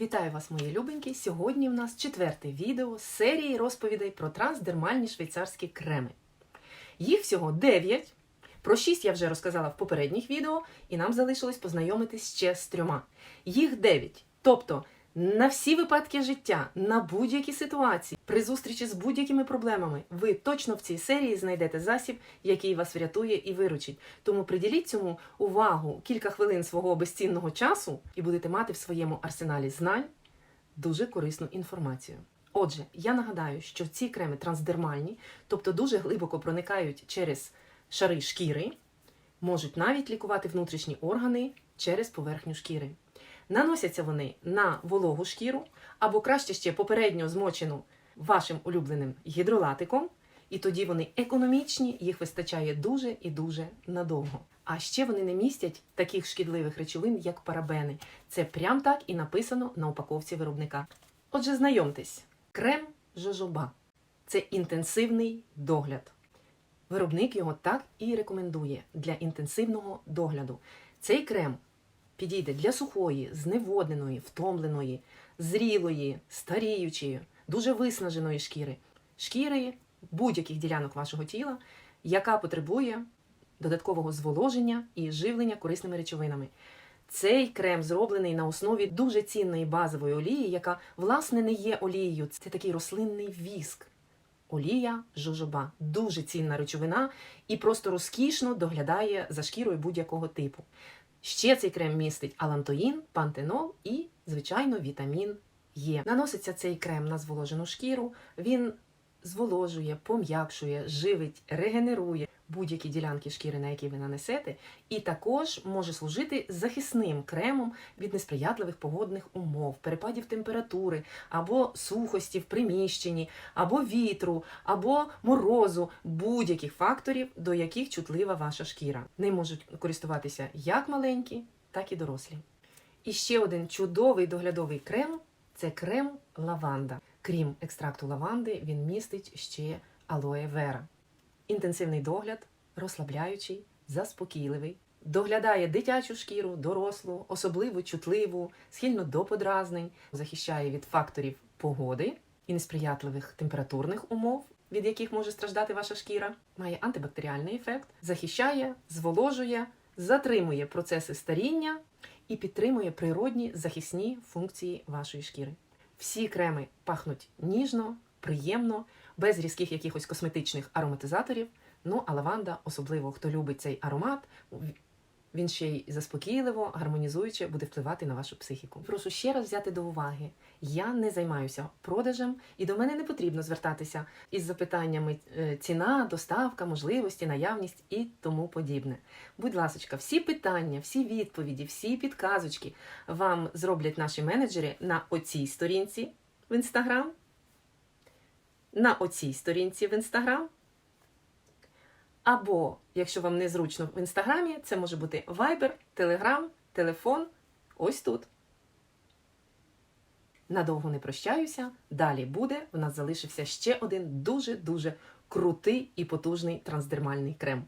Вітаю вас, мої любенькі! Сьогодні в нас четверте відео з серії розповідей про трансдермальні швейцарські креми. Їх всього 9. Про 6 я вже розказала в попередніх відео, і нам залишилось познайомитись ще з трьома. Їх 9. Тобто на всі випадки життя, на будь-які ситуації, при зустрічі з будь-якими проблемами, ви точно в цій серії знайдете засіб, який вас врятує і виручить. Тому приділіть цьому увагу кілька хвилин свого безцінного часу і будете мати в своєму арсеналі знань дуже корисну інформацію. Отже, я нагадаю, що ці креми трансдермальні, тобто дуже глибоко проникають через шари шкіри, можуть навіть лікувати внутрішні органи через поверхню шкіри. Наносяться вони на вологу шкіру або краще ще попередньо змочену вашим улюбленим гідролатиком, і тоді вони економічні, їх вистачає дуже і дуже надовго. А ще вони не містять таких шкідливих речовин, як парабени. Це прям так і написано на упаковці виробника. Отже, знайомтесь, крем жожоба це інтенсивний догляд. Виробник його так і рекомендує для інтенсивного догляду. Цей крем підійде для сухої, зневодненої, втомленої, зрілої, старіючої, дуже виснаженої шкіри, шкіри будь-яких ділянок вашого тіла, яка потребує додаткового зволоження і живлення корисними речовинами. Цей крем зроблений на основі дуже цінної базової олії, яка, власне, не є олією. Це такий рослинний віск. Олія жожоба дуже цінна речовина і просто розкішно доглядає за шкірою будь-якого типу. Ще цей крем містить алантоїн, пантенол і, звичайно, вітамін Е. Наноситься цей крем на зволожену шкіру. Він зволожує, пом'якшує, живить, регенерує будь-які ділянки шкіри, на які ви нанесете, і також може служити захисним кремом від несприятливих погодних умов, перепадів температури або сухості в приміщенні, або вітру, або морозу, будь-яких факторів, до яких чутлива ваша шкіра. Ним можуть користуватися як маленькі, так і дорослі. І ще один чудовий доглядовий крем це крем лаванда. Крім екстракту лаванди, він містить ще алоє вера. Інтенсивний догляд, розслабляючий, заспокійливий, доглядає дитячу шкіру, дорослу, особливо чутливу, схильно до подразнень, захищає від факторів погоди і несприятливих температурних умов, від яких може страждати ваша шкіра, має антибактеріальний ефект, захищає, зволожує, затримує процеси старіння і підтримує природні захисні функції вашої шкіри. Всі креми пахнуть ніжно, приємно, без різких якихось косметичних ароматизаторів. Ну, а лаванда, особливо хто любить цей аромат, він ще й заспокійливо, гармонізуюче буде впливати на вашу психіку. Прошу ще раз взяти до уваги: я не займаюся продажем, і до мене не потрібно звертатися із запитаннями е, ціна, доставка, можливості, наявність і тому подібне. Будь ласка, всі питання, всі відповіді, всі підказочки вам зроблять наші менеджери на оцій сторінці в інстаграм. На оцій сторінці в інстаграм. Або, якщо вам незручно в інстаграмі, це може бути Viber, Telegram, телефон. Ось тут. Надовго не прощаюся. Далі буде. У нас залишився ще один дуже-дуже крутий і потужний трансдермальний крем.